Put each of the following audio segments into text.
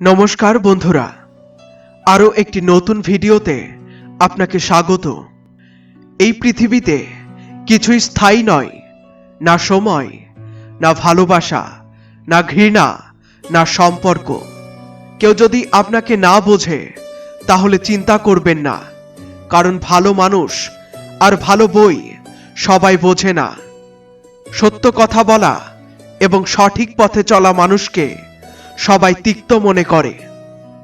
নমস্কার বন্ধুরা। আরও একটি নতুন ভিডিওতে আপনাকে স্বাগত। এই পৃথিবীতে কিছুই স্থায়ী নয়, না সময়, না ভালোবাসা, না ঘৃণা, না সম্পর্ক। কেউ যদি আপনাকে না বোঝে, তাহলে চিন্তা করবেন না, কারণ ভালো মানুষ আর ভালো বই সবাই বোঝে না। সত্য কথা বলা এবং সঠিক পথে চলা মানুষকে সবাই তিক্ত মনে করে।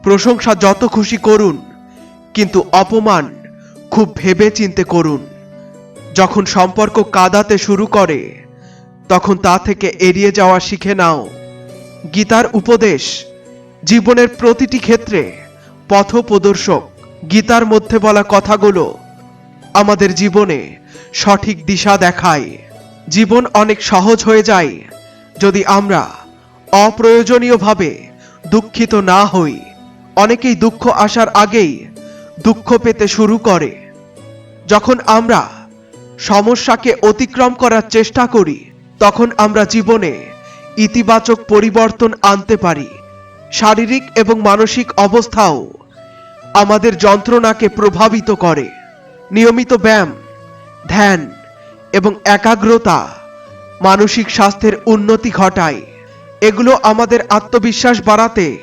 প্রশংসা যত খুশি করুন, কিন্তু অপমান খুব ভেবে চিনতে করুন। যখন সম্পর্ক কাদাতে শুরু করে, তখন তা থেকে এড়িয়ে যাওয়া শিখে নাও। গীতার উপদেশ, জীবনের প্রতিটি ক্ষেত্রে পথ প্রদর্শক গীতার মধ্যে বলা কথাগুলো আমাদের জীবনে সঠিক দিশা দেখায়। জীবন অনেক সহজ হয়ে যায় যদি আমরা অপ্রয়োজনীয়ভাবে দুঃখিত না হই। অনেকেই দুঃখ আসার আগেই দুঃখ পেতে শুরু করে। যখন আমরা সমস্যাকে অতিক্রম করার চেষ্টা করি, তখন আমরা জীবনে ইতিবাচক পরিবর্তন আনতে পারি। শারীরিক এবং মানসিক অবস্থাও আমাদের যন্ত্রণাকে প্রভাবিত করে। নিয়মিত ব্যায়াম, ধ্যান এবং একাগ্রতা মানসিক স্বাস্থ্যের উন্নতি ঘটায়। এগুলো আমাদের আত্মবিশ্বাস বাড়াতে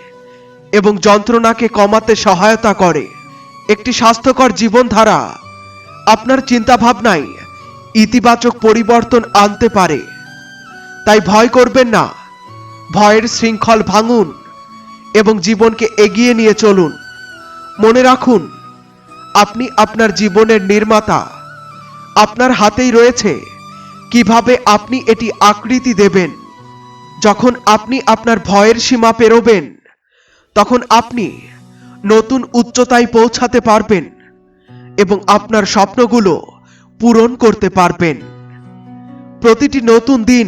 এবং যন্ত্রণাকে কমাতে সহায়তা করে। একটি স্বাস্থ্যকর জীবনধারা। আপনার চিন্তাভাবনায় ইতিবাচক পরিবর্তন আনতে পারে। তাই ভয় করবেন না। ভয়ের শৃঙ্খল ভাঙুন এবং জীবনকে এগিয়ে নিয়ে চলুন। মনে রাখুন, আপনি আপনার জীবনের নির্মাতা। আপনার হাতেই রয়েছে। কীভাবে আপনি এটি আকৃতি দেবেন? যখন আপনি আপনার ভয়ের সীমা পেরোবেন, তখন আপনি নতুন উচ্চতায় পৌঁছাতে পারবেন এবং আপনার স্বপ্নগুলো পূরণ করতে পারবেন। প্রতিটি নতুন দিন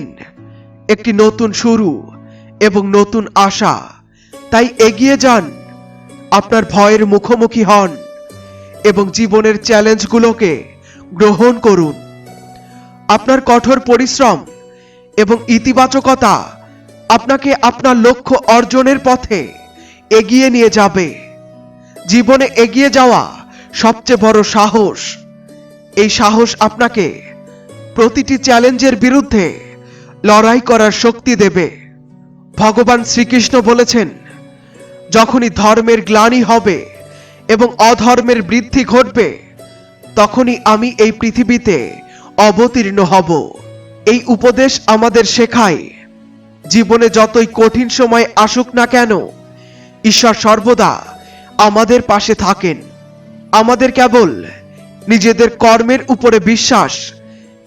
একটি নতুন শুরু এবং নতুন আশা। তাই এগিয়ে যান, আপনার ভয়ের মুখোমুখি হন এবং জীবনের চ্যালেঞ্জগুলোকে গ্রহণ করুন। আপনার কঠোর পরিশ্রম এবং ইতিবাচকতা আপনাকে আপনার লক্ষ্য অর্জনের পথে এগিয়ে নিয়ে যাবে। জীবনে এগিয়ে যাওয়া সবচেয়ে বড় সাহস। এই সাহস আপনাকে প্রতিটি চ্যালেঞ্জের বিরুদ্ধে লড়াই করার শক্তি দেবে। ভগবান শ্রীকৃষ্ণ বলেছেন, যখনই ধর্মের গ্লানি হবে এবং অধর্মের বৃদ্ধি ঘটবে, তখনই আমি এই পৃথিবীতে অবতীর্ণ হব। এই উপদেশ আমাদের শেখায়। জীবনে যতই কঠিন সময় আসুক না কেন, ঈশ্বর সর্বদা আমাদের পাশে থাকেন। আমাদের কেবল নিজেদের কর্মের উপরে বিশ্বাস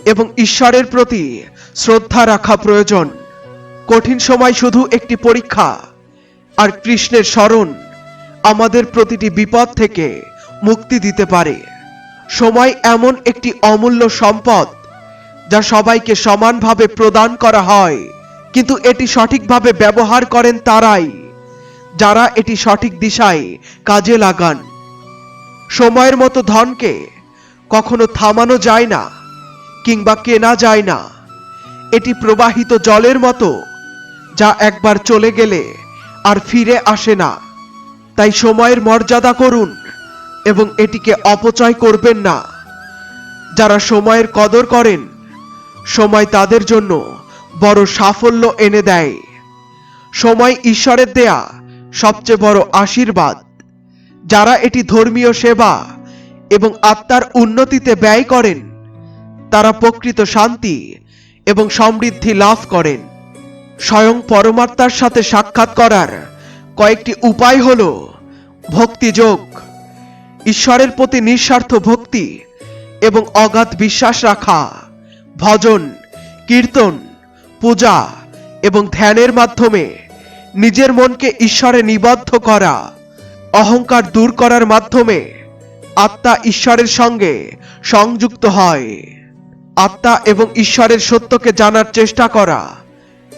এবং ঈশ্বরের প্রতি শ্রদ্ধা রাখা প্রয়োজন। কঠিন সময় শুধু একটি পরীক্ষা আর কৃষ্ণের স্মরণ আমাদের প্রতিটি বিপদ থেকে মুক্তি দিতে পারে। সময় এমন একটি অমূল্য সম্পদ যা সবাইকে সমানভাবে প্রদান করা হয়। কিন্তু এটি সঠিকভাবে ব্যবহার করেন তারাই, যারা এটি সঠিক দিশায় কাজে লাগান। সময়ের মতো ধনকে কখনো থামানো যায় না, কিংবা কেনা যায় না। এটি প্রবাহিত জলের মতো, যা একবার চলে গেলে আর ফিরে আসে না। তাই সময়ের মর্যাদা করুন এবং এটিকে অপচয় করবেন না। যারা সময়ের কদর করেন, সময় তাদের জন্য বড় সাফল্য এনে দেয়। সময় ঈশ্বরের দেয়া সবচেয়ে বড় আশীর্বাদ। যারা এটি ধর্মীয় সেবা এবং আত্মার উন্নতিতে ব্যয় করেন, তারা প্রকৃত শান্তি এবং সমৃদ্ধি লাভ করেন। স্বয়ং পরমাত্মার সাথে সাক্ষাৎ করার কয়েকটি উপায় হল ভক্তিযোগ ঈশ্বরের প্রতি নিঃস্বার্থ ভক্তি এবং অগাধ বিশ্বাস রাখা, ভজন, কীর্তন পূজা এবং ধ্যানের মাধ্যমে নিজের মনকে ঈশ্বরে নিবদ্ধ করা, অহংকার দূর করার মাধ্যমে আত্মা ঈশ্বরের সঙ্গে সংযুক্ত হয়। আত্মা এবং ঈশ্বরের সত্যকে জানার চেষ্টা করা,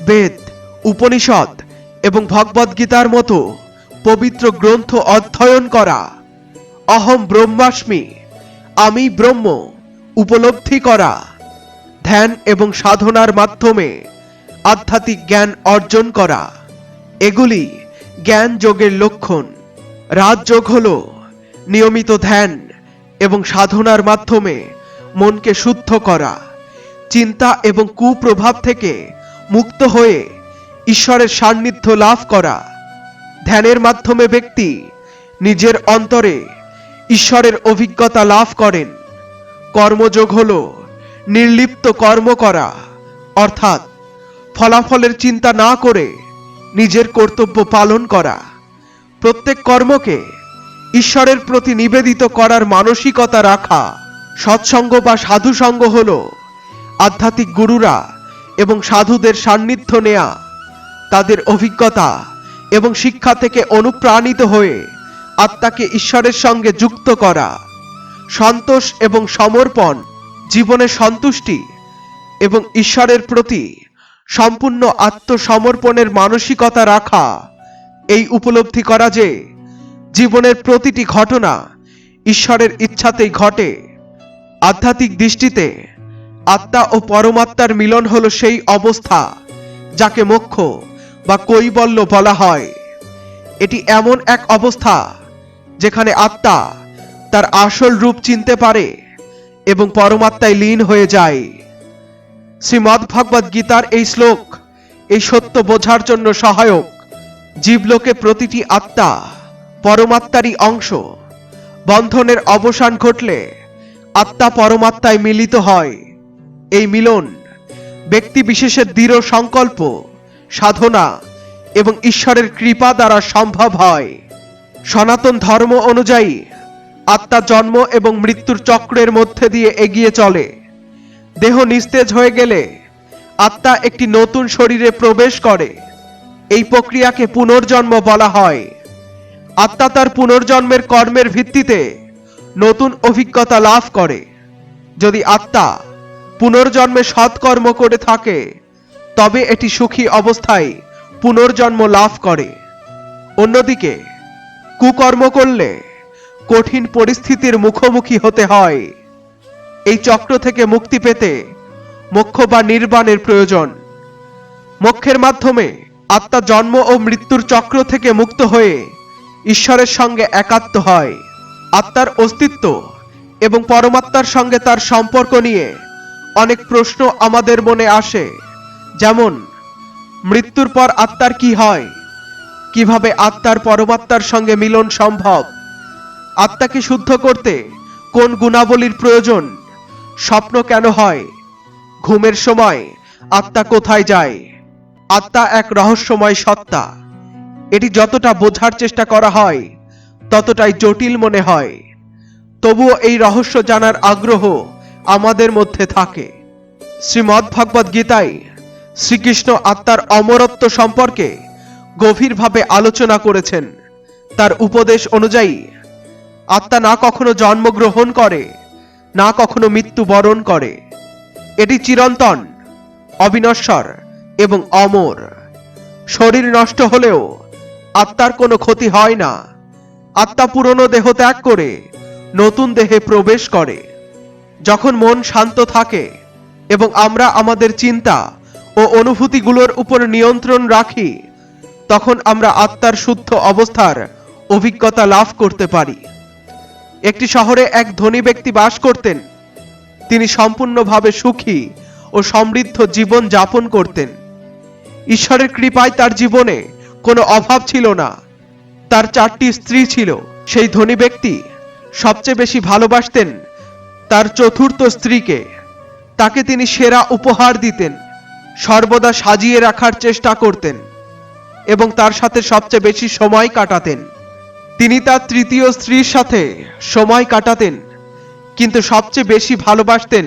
বেদ, উপনিষদ এবং ভগবদ্গীতার মতো পবিত্র গ্রন্থ অধ্যয়ন করা, অহম ব্রহ্মাস্মি, আমি ব্রহ্ম, উপলব্ধি করা ধ্যান এবং সাধনার মাধ্যমে আধ্যাত্মিক জ্ঞান অর্জন করা। এগুলি জ্ঞান যোগের লক্ষণ। রাজযোগ হল নিয়মিত ধ্যান এবং সাধনার মাধ্যমে মনকে শুদ্ধ করা। চিন্তা এবং কুপ্রভাব থেকে মুক্ত হয়ে ঈশ্বরের সান্নিধ্য লাভ করা। ধ্যানের মাধ্যমে ব্যক্তি নিজের অন্তরে ঈশ্বরের অভিজ্ঞতা লাভ করেন। কর্মযোগ হল নির্লিপ্ত কর্ম করা, অর্থাৎ ফলাফলের চিন্তা না করে নিজের কর্তব্য পালন করা। প্রত্যেক কর্মকে ঈশ্বরের প্রতি নিবেদিত করার মানসিকতা রাখা, সৎসঙ্গ বা সাধুসঙ্গ হল আধ্যাত্মিক গুরুরা এবং সাধুদের সান্নিধ্য নেয়া, তাদের অভিজ্ঞতা এবং শিক্ষা থেকে অনুপ্রাণিত হয়ে আত্মাকে ঈশ্বরের সঙ্গে যুক্ত করা, সন্তোষ এবং সমর্পণ জীবনের সন্তুষ্টি এবং ঈশ্বরের প্রতি সম্পূর্ণ আত্মসমর্পণের মানসিকতা রাখা। এই উপলব্ধি করা যে, জীবনের প্রতিটি ঘটনা ঈশ্বরের ইচ্ছাতেই ঘটে। আধ্যাত্মিক দৃষ্টিতে আত্মা ও পরমাত্মার মিলন হলো সেই অবস্থা যাকে মোক্ষ বা কৈবল্য বলা হয়। এটি এমন এক অবস্থা যেখানে আত্মা তার আসল রূপ চিনতে পারে এবং পরমাত্মায় লীন হয়ে যায়। শ্রীমদ্ ভগবদ গীতার এই শ্লোক, এই সত্য বোঝার জন্য সহায়ক, জীবলোকে প্রতিটি আত্মা, পরমাত্মারই অংশ। বন্ধনের অবসান ঘটলে আত্মা পরমাত্মায় মিলিত হয়। এই মিলন ব্যক্তি বিশেষের দৃঢ় সংকল্প, সাধনা এবং ঈশ্বরের কৃপা দ্বারা সম্ভব হয়। সনাতন ধর্ম অনুযায়ী আত্মা জন্ম এবং মৃত্যুর চক্রের মধ্যে দিয়ে এগিয়ে চলে। দেহ নিস্তেজ হয়ে গেলে আত্মা একটি নতুন শরীরে প্রবেশ করে। এই প্রক্রিয়াকে পুনর্জন্ম বলা হয়। আত্মা তার পুনর্জন্মের কর্মের ভিত্তিতে নতুন অভিজ্ঞতা লাভ করে। যদি আত্মা পুনর্জন্মে সৎকর্ম করে থাকে, তবে এটি সুখী অবস্থায় পুনর্জন্ম লাভ করে। অন্যদিকে, কুকর্ম করলে কঠিন পরিস্থিতির মুখোমুখি হতে হয়। এই চক্র থেকে মুক্তি পেতে মোক্ষ বা নির্বাণের প্রয়োজন। মোক্ষের মাধ্যমে আত্মা জন্ম ও মৃত্যুর চক্র থেকে মুক্ত হয়ে ঈশ্বরের সঙ্গে একাত্ম হয়। আত্মার অস্তিত্ব এবং পরমাত্মার সঙ্গে তার সম্পর্ক নিয়ে অনেক প্রশ্ন আমাদের মনে আসে, যেমন, মৃত্যুর পর আত্মার কি হয়? কীভাবে আত্মার পরমাত্মার সঙ্গে মিলন সম্ভব? আত্মাকে শুদ্ধ করতে কোন গুণাবলীর প্রয়োজন? স্বপ্ন কেন হয়? ঘুমের সময় আত্মা কোথায় যায়? আত্মা এক রহস্যময় সত্তা। এটি যতটা বোঝার চেষ্টা করা হয়, ততটাই জটিল মনে হয়। তবুও এই রহস্য জানার আগ্রহ আমাদের মধ্যে থাকে। শ্রীমদ্ ভগবদ গীতায় শ্রীকৃষ্ণ আত্মার অমরত্ব সম্পর্কে গভীরভাবে আলোচনা করেছেন। তার উপদেশ অনুযায়ী আত্মা না কখনো জন্মগ্রহণ করে, না কখনো মৃত্যুবরণ করে। এটি চিরন্তন, অবিনশ্বর এবং অমর। শরীর নষ্ট হলেও আত্মার কোনো ক্ষতি হয় না। আত্মা পুরনো দেহ ত্যাগ করে নতুন দেহে প্রবেশ করে। যখন মন শান্ত থাকে এবং আমরা আমাদের চিন্তা ও অনুভূতিগুলোর উপর নিয়ন্ত্রণ রাখি, তখন আমরা আত্মার শুদ্ধ অবস্থার অভিজ্ঞতা লাভ করতে পারি। একটি শহরে এক ধনী ব্যক্তি বাস করতেন। তিনি সম্পূর্ণভাবে সুখী ও সমৃদ্ধ জীবন যাপন করতেন। ঈশ্বরের কৃপায় তার জীবনে কোনো অভাব ছিল না। তার চারটি স্ত্রী ছিল। সেই ধনী ব্যক্তি সবচেয়ে বেশি ভালোবাসতেন তার চতুর্থ স্ত্রীকে। তাকে তিনি সেরা উপহার দিতেন, সর্বদা সাজিয়ে রাখার চেষ্টা করতেন এবং তার সাথে সবচেয়ে বেশি সময় কাটাতেন। তিনি তার তৃতীয় স্ত্রীর সাথে সময় কাটাতেন, কিন্তু সবচেয়ে বেশি ভালোবাসতেন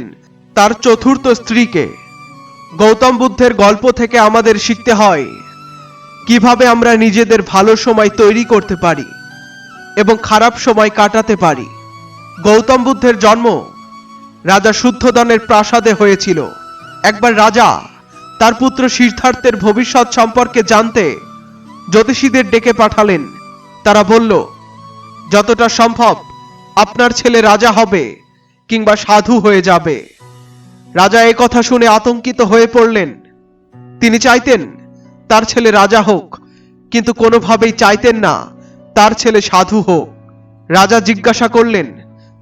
তার চতুর্থ স্ত্রীকে। গৌতম বুদ্ধের গল্প থেকে আমাদের শিখতে হয়, কীভাবে আমরা নিজেদের ভালো সময় তৈরি করতে পারি এবং খারাপ সময় কাটাতে পারি। গৌতম বুদ্ধের জন্ম রাজা শুদ্ধদানের প্রাসাদে হয়েছিল। একবার রাজা তার পুত্র সিদ্ধার্থের ভবিষ্যৎ সম্পর্কে জানতে জ্যোতিষীদের ডেকে পাঠালেন। তারা বলল, যতটা সম্ভব আপনার ছেলে রাজা হবে কিংবা সাধু হয়ে যাবে। রাজা এ কথা শুনে আতঙ্কিত হয়ে পড়লেন। তিনি চাইতেন, তার ছেলে রাজা হোক, কিন্তু কোনোভাবেই চাইতেন না তার ছেলে সাধু হোক। রাজা জিজ্ঞাসা করলেন,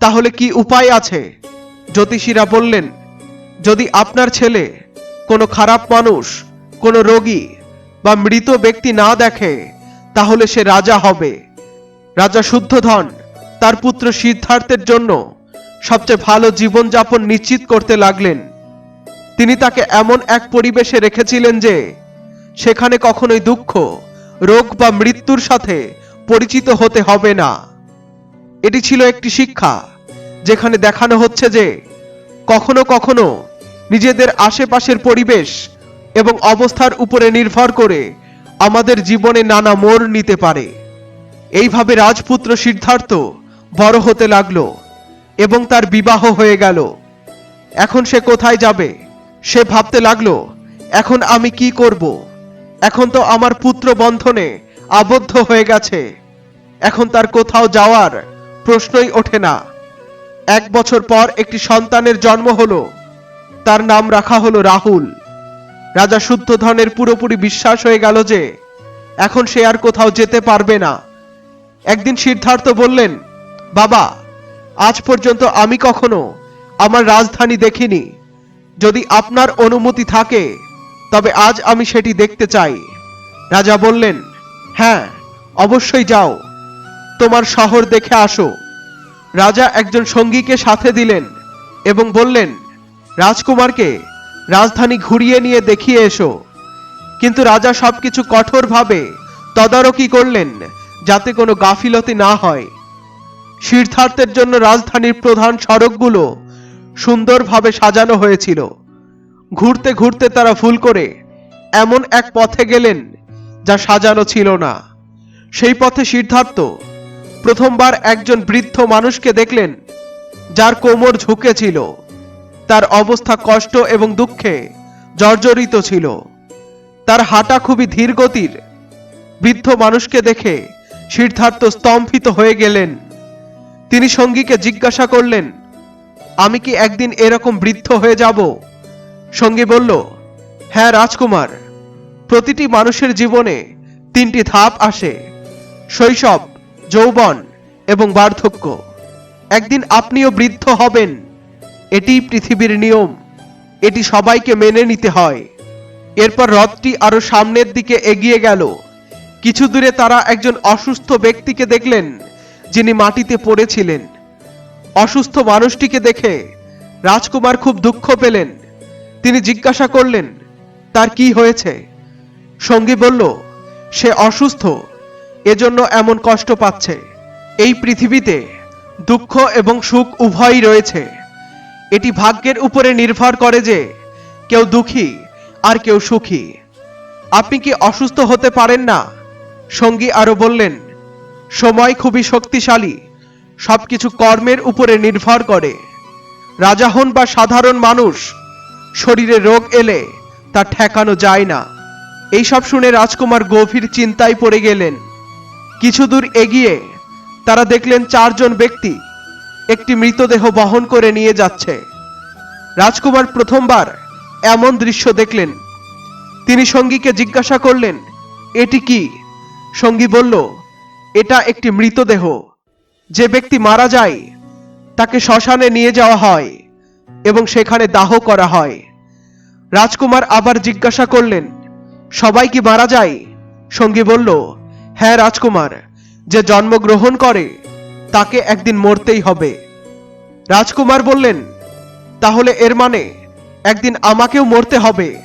তাহলে কি উপায় আছে? জ্যোতিষীরা বললেন, যদি আপনার ছেলে কোনো খারাপ মানুষ, কোনো রোগী বা মৃত ব্যক্তি না দেখে তাহলে সে রাজা হবে। রাজা শুদ্ধধন তার পুত্র সিদ্ধার্থের জন্য সবচেয়ে ভালো জীবনযাপন নিশ্চিত করতে লাগলেন। তিনি তাকে এমন এক পরিবেশে রেখেছিলেন যে, সেখানে কখনোই দুঃখ, রোগ বা মৃত্যুর সাথে পরিচিত হতে হবে না। এটি ছিল একটি শিক্ষা, যেখানে দেখানো হচ্ছে যে, কখনো কখনো নিজেদের আশেপাশের পরিবেশ এবং অবস্থার উপরে নির্ভর করে আমাদের জীবনে নানা মোড় নিতে পারে। এইভাবে রাজপুত্র সিদ্ধার্থ বড় হতে লাগল এবং তার বিবাহ হয়ে গেল। এখন সে কোথায় যাবে? সে ভাবতে লাগল, এখন আমি কি করব? এখন তো আমার পুত্র বন্ধনে আবদ্ধ হয়ে গেছে। এখন তার কোথাও যাওয়ার প্রশ্নই ওঠে না। এক বছর পর একটি সন্তানের জন্ম হলো। তার নাম রাখা হলো রাহুল। রাজা শুদ্ধধনের পুরোপুরি বিশ্বাস হয়ে গেল যে, এখন সে আর কোথাও যেতে পারবে না। একদিন সিদ্ধার্থ বললেন, বাবা, আজ পর্যন্ত আমি কখনো আমার রাজধানী দেখিনি। যদি আপনার অনুমতি থাকে, তবে আজ আমি সেটি দেখতে চাই। রাজা বললেন হ্যাঁ অবশ্যই যাও। তোমার শহর দেখে আসো। রাজা একজন সঙ্গীকে সাথে দিলেন এবং বললেন, রাজকুমারকে রাজধানী ঘুরিয়ে নিয়ে দেখিয়ে এসো। কিন্তু রাজা সবকিছু কঠোরভাবে তদারকি করলেন, যাতে কোনো গাফিলতি না হয়। সিদ্ধার্থের জন্য রাজধানীর প্রধান সড়কগুলো সুন্দরভাবে সাজানো হয়েছিল। ঘুরতে ঘুরতে তারা ভুল করে এমন এক পথে গেলেন যা সাজানো ছিল না। সেই পথে সিদ্ধার্থ প্রথমবার একজন বৃদ্ধ মানুষকে দেখলেন, যার কোমর ঝুঁকেছিল। তার অবস্থা কষ্ট এবং দুঃখে জর্জরিত ছিল। তার হাঁটা খুবই ধীর গতির। বৃদ্ধ মানুষকে দেখে সিদ্ধার্থ স্তম্ভিত হয়ে গেলেন। তিনি সঙ্গীকে জিজ্ঞাসা করলেন, আমি কি একদিন এরকম বৃদ্ধ হয়ে যাব? সঙ্গী বলল হ্যাঁ রাজকুমার, প্রতিটি মানুষের জীবনে তিনটি ধাপ আসে। শৈশব, যৌবন এবং বার্ধক্য। একদিন আপনিও বৃদ্ধ হবেন। এটি পৃথিবীর নিয়ম। এটি সবাইকে মেনে নিতে হয়। এরপর রথটি আরও সামনের দিকে এগিয়ে গেল। কিছু দূরে তারা একজন অসুস্থ ব্যক্তিকে দেখলেন, যিনি মাটিতে পড়েছিলেন। অসুস্থ মানুষটিকে দেখে রাজকুমার খুব দুঃখ পেলেন। তিনি জিজ্ঞাসা করলেন, তার কি হয়েছে? সঙ্গী বলল, সে অসুস্থ, এজন্য এমন কষ্ট পাচ্ছে। এই পৃথিবীতে দুঃখ এবং সুখ উভয়ই রয়েছে। এটি ভাগ্যের উপরে নির্ভর করে যে কেউ দুঃখী আর কেউ সুখী। আপনি কি অসুস্থ হতে পারেন না? সঙ্গী আরও বললেন, সময় খুবই শক্তিশালী, সবকিছু কর্মের উপরে নির্ভর করে। রাজা হন বা সাধারণ মানুষ, শরীরে রোগ এলে তা ঠেকানো যায় না। এইসব শুনে রাজকুমার গভীর চিন্তায় পড়ে গেলেন। কিছু দূর এগিয়ে তারা দেখলেন চারজন ব্যক্তি একটি মৃতদেহ বহন করে নিয়ে যাচ্ছে। রাজকুমার প্রথমবার এমন দৃশ্য দেখলেন। তিনি সঙ্গীকে জিজ্ঞাসা করলেন, এটি কি? সঙ্গী বলল, এটা একটি মৃতদেহ। যে ব্যক্তি মারা যায়, তাকে শ্মশানে নিয়ে যাওয়া হয় এবং সেখানে দাহ করা হয়। রাজকুমার আবার জিজ্ঞাসা করলেন, সবাই কি মারা যায়? সঙ্গী বলল হ্যাঁ রাজকুমার, যে জন্মগ্রহণ করে তাকে একদিন মরতেই হবে। রাজকুমার বললেন, তাহলে এর মানে একদিন আমাকেও মরতে হবে।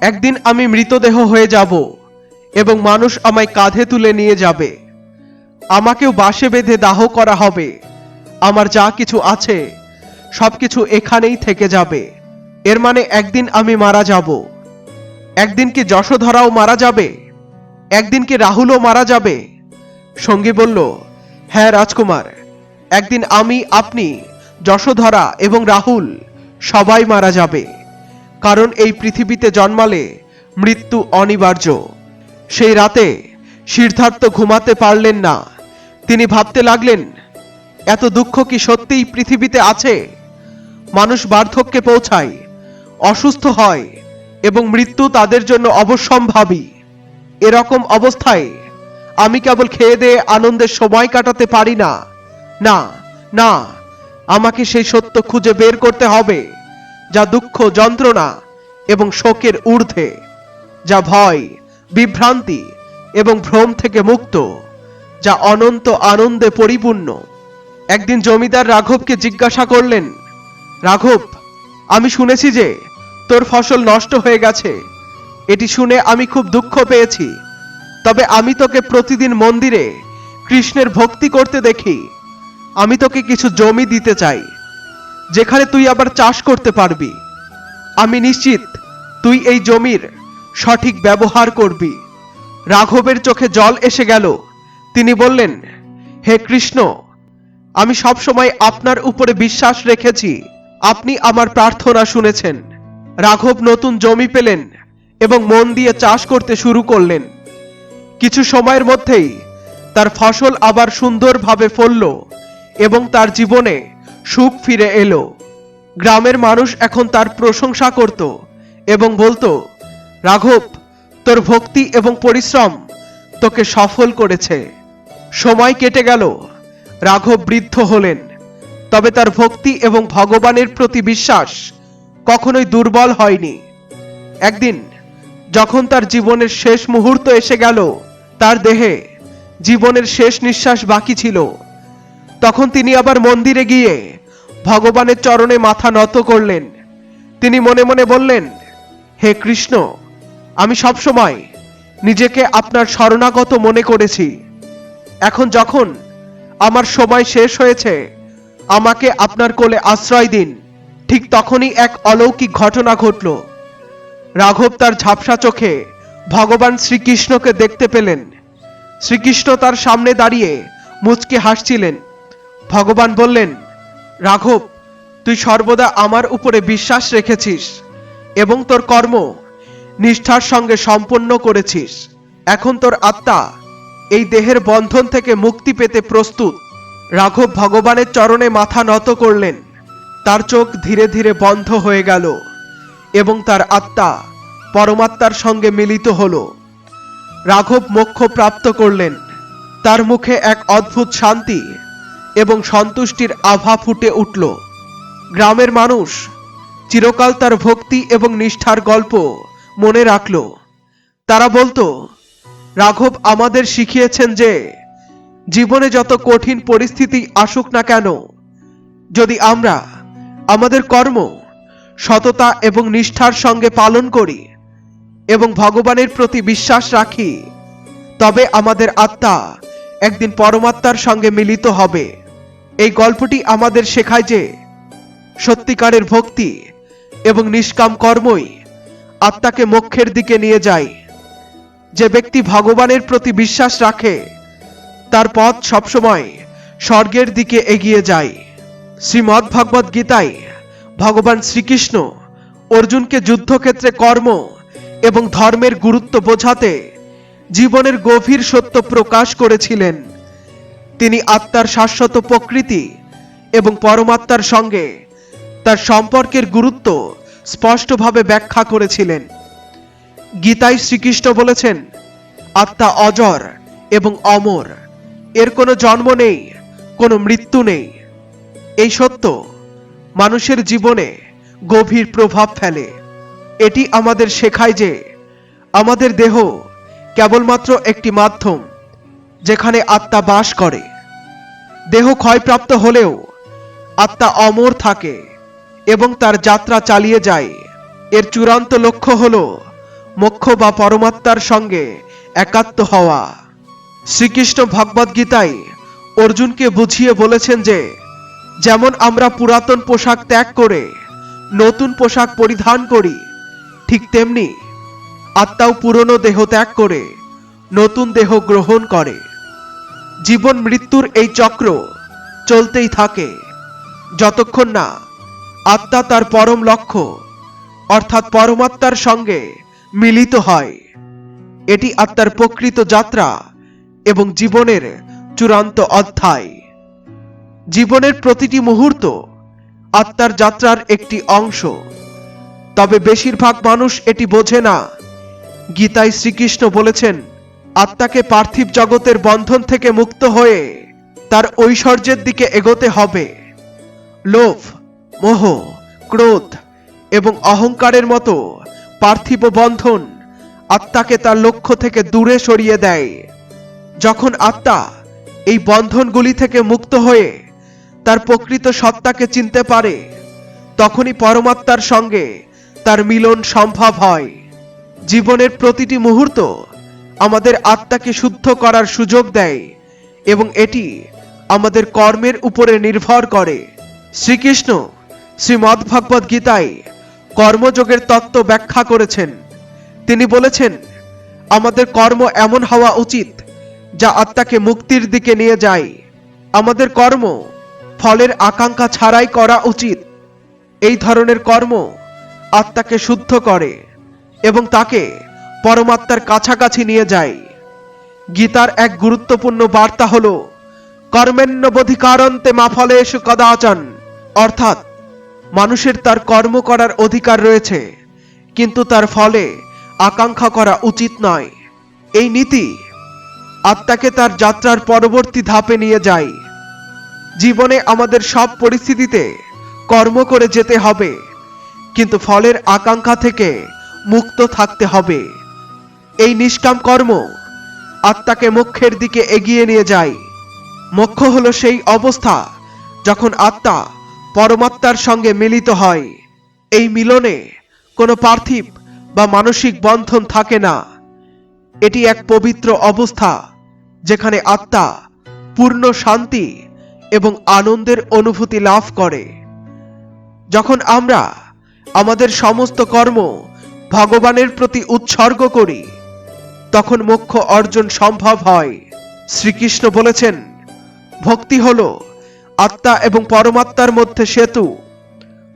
একদিন আমি মৃতদেহ হয়ে যাব এবং মানুষ আমায় কাঁধে তুলে নিয়ে যাবে। আমাকেও বাসে বেঁধে দাহ করা হবে। আমার যা কিছু আছে, সবকিছু এখানেই থেকে যাবে। এর মানে একদিন আমি মারা যাব। একদিন কি যশোধরাও মারা যাবে? একদিন কি রাহুলও মারা যাবে? সঙ্গী বলল হ্যাঁ রাজকুমার। একদিন আমি, আপনি, যশোধরা এবং রাহুল সবাই মারা যাবে। কারণ এই পৃথিবীতে জন্মালে মৃত্যু অনিবার্য। সেই রাতে সিদ্ধার্থ ঘুমাতে পারলেন না। তিনি ভাবতে লাগলেন, এত দুঃখ কি সত্যিই পৃথিবীতে আছে? মানুষ বার্ধক্যে পৌঁছায়, অসুস্থ হয় এবং মৃত্যু তাদের জন্য অবশ্যম্ভাবী। এরকম অবস্থায় আমি কেবল খেয়ে দিয়ে আনন্দের সময় কাটাতে পারি না। না না, আমাকে সেই সত্য খুঁজে বের করতে হবে, যা দুঃখ, যন্ত্রণা এবং শোকের ঊর্ধ্বে, যা ভয়, বিভ্রান্তি এবং ভ্রম থেকে মুক্ত, যা অনন্ত আনন্দে পরিপূর্ণ। একদিন জমিদার রাঘবকে জিজ্ঞাসা করলেন, রাঘব, আমি শুনেছি যে তোর ফসল নষ্ট হয়ে গেছে। এটি শুনে আমি খুব দুঃখ পেয়েছি। তবে আমি তোকে প্রতিদিন মন্দিরে কৃষ্ণের ভক্তি করতে দেখি। আমি তোকে কিছু জমি দিতে চাই, যেখানে তুই আবার চাষ করতে পারবি। আমি নিশ্চিত তুই এই জমির সঠিক ব্যবহার করবি। রাঘবের চোখে জল এসে গেল। তিনি বললেন, হে কৃষ্ণ, আমি সবসময় আপনার উপরে বিশ্বাস রেখেছি। আপনি আমার প্রার্থনা শুনেছেন। রাঘব নতুন জমি পেলেন এবং মন দিয়ে চাষ করতে শুরু করলেন। কিছু সময়ের মধ্যেই তার ফসল আবার সুন্দরভাবে ফলল এবং তার জীবনে সুখ ফিরে এলো। গ্রামের মানুষ এখন তার প্রশংসা করত এবং বলতো, রাঘব, তোর ভক্তি এবং পরিশ্রম তোকে সফল করেছে। সময় কেটে গেল, রাঘব বৃদ্ধ হলেন। তবে তার ভক্তি এবং ভগবানের প্রতি বিশ্বাস কখনোই দুর্বল হয়নি। একদিন যখন তার জীবনের শেষ মুহূর্ত এসে গেল তার দেহে জীবনের শেষ নিঃশ্বাস বাকি ছিল। তখন তিনি আবার মন্দিরে গিয়ে ভগবানের চরণে মাথা নত করলেন। তিনি মনে মনে বললেন, হে কৃষ্ণ, আমি সবসময় নিজেকে আপনার শরণাগত মনে করেছি। এখন যখন আমার সময় শেষ হয়েছে, আমাকে আপনার কোলে আশ্রয় দিন। ঠিক তখনই এক অলৌকিক ঘটনা ঘটল। রাঘব তার ঝাপসা চোখে ভগবান শ্রীকৃষ্ণকে দেখতে পেলেন। শ্রীকৃষ্ণ তার সামনে দাঁড়িয়ে মুচকে হাসছিলেন। ভগবান বললেন, রাঘব, তুই সর্বদা আমার উপরে বিশ্বাস রেখেছিস এবং তোর কর্ম নিষ্ঠার সঙ্গে সম্পন্ন করেছিস। এখন তোর আত্মা এই দেহের বন্ধন থেকে মুক্তি পেতে প্রস্তুত। রাঘব ভগবানের চরণে মাথা নত করলেন। তার চোখ ধীরে ধীরে বন্ধ হয়ে গেল এবং তার আত্মা পরমাত্মার সঙ্গে মিলিত হল। রাঘব মোক্ষ প্রাপ্ত করলেন। তার মুখে এক অদ্ভুত শান্তি এবং সন্তুষ্টির আভা ফুটে উঠল। গ্রামের মানুষ চিরকাল তার ভক্তি এবং নিষ্ঠার গল্প মনে রাখল। তারা বলতো, রাঘব আমাদের শিখিয়েছেন যে, জীবনে যত কঠিন পরিস্থিতি আসুক না কেন, যদি আমরা আমাদের কর্ম, সততা এবং নিষ্ঠার সঙ্গে পালন করি এবং ভগবানের প্রতি বিশ্বাস রাখি। তবে আমাদের আত্মা একদিন পরমাত্মার সঙ্গে মিলিত হবে। এই গল্পটি আমাদের শেখায় যে, সত্যিকারের ভক্তি এবং নিষ্কাম কর্মই আত্মাকে মোক্ষের দিকে নিয়ে যায়। যে ব্যক্তি ভগবানের প্রতি বিশ্বাস রাখে, তার পথ সবসময় স্বর্গের দিকে এগিয়ে যায়। শ্রীমদ্ ভগবদ গীতায় ভগবান শ্রীকৃষ্ণ অর্জুনকে যুদ্ধক্ষেত্রে কর্ম এবং ধর্মের গুরুত্ব বোঝাতে জীবনের গভীর সত্য প্রকাশ করেছিলেন। তিনি আত্মার শাশ্বত প্রকৃতি এবং পরমাত্মার সঙ্গে তার সম্পর্কের গুরুত্ব স্পষ্টভাবে ব্যাখ্যা করেছিলেন। গীতায় শ্রীকৃষ্ণ বলেছেন, আত্মা অজর এবং অমর। এর কোনো জন্ম নেই, কোনো মৃত্যু নেই। এই সত্য মানুষের জীবনে গভীর প্রভাব ফেলে। এটি আমাদের শেখায় যে আমাদের দেহ কেবলমাত্র একটি মাধ্যম, যেখানে আত্মা বাস করে। দেহ ক্ষয়প্রাপ্ত হলেও আত্মা অমর থাকে এবং তার যাত্রা চালিয়ে যায়। এর চূড়ান্ত লক্ষ্য হল মোক্ষ বা পরমাত্মার সঙ্গে একাত্ম হওয়া। শ্রীকৃষ্ণ ভগবদ্গীতায় অর্জুনকে বুঝিয়ে বলেছেন যে, যেমন আমরা পুরাতন পোশাক ত্যাগ করে নতুন পোশাক পরিধান করি ঠিক তেমনি আত্মাও পুরনো দেহ ত্যাগ করে, নতুন দেহ গ্রহণ করে। জীবন মৃত্যুর এই চক্র চলতেই থাকে। যতক্ষণ না আত্মা তার পরম লক্ষ্য, অর্থাৎ পরমাত্মার সঙ্গে মিলিত হয়, এটি আত্মার প্রকৃত যাত্রা এবং জীবনের চূড়ান্ত অধ্যায়। জীবনের প্রতিটি মুহূর্ত আত্মার যাত্রার একটি অংশ। তবে বেশিরভাগ মানুষ এটি বোঝে না। গীতায় শ্রীকৃষ্ণ বলেছেন, আত্মাকে পার্থিব জগতের বন্ধন থেকে মুক্ত হয়ে তার ঐশ্বর্যের দিকে এগোতে হবে। লোভ, মোহ, ক্রোধ এবং অহংকারের মতো পার্থিব বন্ধন আত্মাকে তার লক্ষ্য থেকে দূরে সরিয়ে দেয়। যখন আত্মা এই বন্ধনগুলি থেকে মুক্ত হয়ে তার প্রকৃত সত্তাকে চিনতে পারে, তখনই পরমাত্মার সঙ্গে তার মিলন সম্ভব হয়। জীবনের প্রতিটি মুহূর্ত আমাদের আত্মাকে শুদ্ধ করার সুযোগ দেয় এবং এটি আমাদের কর্মের উপরে নির্ভর করে। শ্রীকৃষ্ণ শ্রীমদ্ ভগবদ গীতায় কর্মযোগের তত্ত্ব ব্যাখ্যা করেছেন। তিনি বলেছেন, আমাদের কর্ম এমন হওয়া উচিত যা আত্মাকে মুক্তির দিকে নিয়ে যায়। আমাদের কর্ম ফলের আকাঙ্ক্ষা ছাড়াই করা উচিত। এই ধরনের কর্ম আত্মাকে শুদ্ধ করে এবং তাকে পরমাত্মার কাছাকাছি নিয়ে যায়। গীতার এক গুরুত্বপূর্ণ বার্তা হল কর্মেন্নবধিকারন্তে মা ফলে এসে কদাচন। অর্থাৎ, মানুষের তার কর্ম করার অধিকার রয়েছে, কিন্তু তার ফলে আকাঙ্ক্ষা করা উচিত নয়। এই নীতি আত্মাকে তার যাত্রার পরবর্তী ধাপে নিয়ে যায়। জীবনে আমাদের সব পরিস্থিতিতে কর্ম করে যেতে হবে। কিন্তু ফলের আকাঙ্ক্ষা থেকে মুক্ত থাকতে হবে। এই নিষ্কাম কর্ম আত্মাকে মোক্ষের দিকে এগিয়ে নিয়ে যায়। মোক্ষ হলো সেই অবস্থা যখন আত্মা পরমাত্মার সঙ্গে মিলিত হয়। এই মিলনে কোনো পার্থিব বা মানসিক বন্ধন থাকে না। এটি এক পবিত্র অবস্থা যেখানে আত্মা পূর্ণ শান্তি এবং আনন্দের অনুভূতি লাভ করে। যখন আমরা আমাদের সমস্ত কর্ম ভগবানের প্রতি উৎসর্গ করি। তখন মোক্ষ অর্জন সম্ভব হয়। শ্রীকৃষ্ণ বলেছেন, ভক্তি হল আত্মা এবং পরমাত্মার মধ্যে সেতু।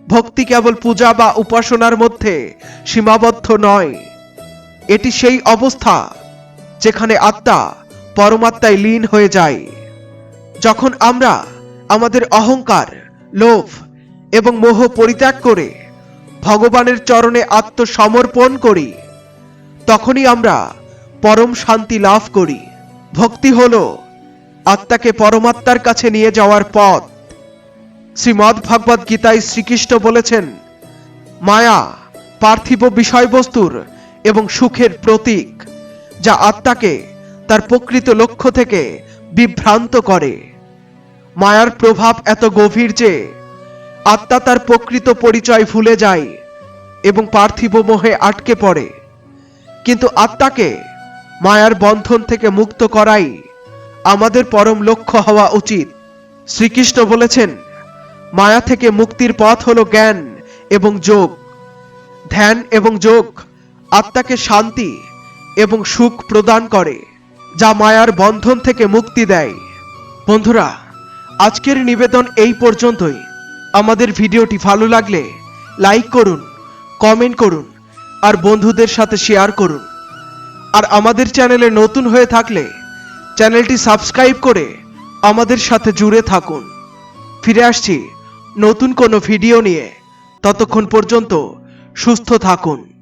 ভক্তি কেবল পূজা বা উপাসনার মধ্যে সীমাবদ্ধ নয়। এটি সেই অবস্থা যেখানে আত্মা পরমাত্মায় লীন হয়ে যায়। যখন আমরা আমাদের অহংকার, লোভ এবং মোহ পরিত্যাগ করে ভগবানের চরণে আত্মসমর্পণ করি। তখনই আমরা পরম শান্তি লাভ করি। ভক্তি হল আত্মাকে পরমাত্মার কাছে নিয়ে যাওয়ার পথ। শ্রীমদ্ ভগবদ গীতায় শ্রীকৃষ্ণ বলেছেন, মায়া পার্থিব বিষয়বস্তুর এবং সুখের প্রতীক, যা আত্মাকে তার প্রকৃত লক্ষ্য থেকে বিভ্রান্ত করে। মায়ার প্রভাব এত গভীর যে আত্মা তার প্রকৃত পরিচয় ভুলে যায় এবং পার্থিব মোহে আটকে পড়ে। কিন্তু আত্মাকে মায়ার বন্ধন থেকে মুক্ত করাই আমাদের পরম লক্ষ্য হওয়া উচিত। শ্রীকৃষ্ণ বলেছেন, মায়া থেকে মুক্তির পথ হল জ্ঞান এবং যোগ। ধ্যান এবং যোগ আত্মাকে শান্তি এবং সুখ প্রদান করে, যা মায়ার বন্ধন থেকে মুক্তি দেয়। বন্ধুরা, আজকের নিবেদন এই পর্যন্তই। আমাদের ভিডিওটি ভালো লাগলে লাইক করুন, কমেন্ট করুন, আর বন্ধুদের সাথে শেয়ার করুন। আর আমাদের চ্যানেলে নতুন হয়ে থাকলে চ্যানেলটি সাবস্ক্রাইব করে আমাদের সাথে জুড়ে থাকুন। ফিরে আসছি নতুন কোনো ভিডিও নিয়ে। ততক্ষণ পর্যন্ত সুস্থ থাকুন।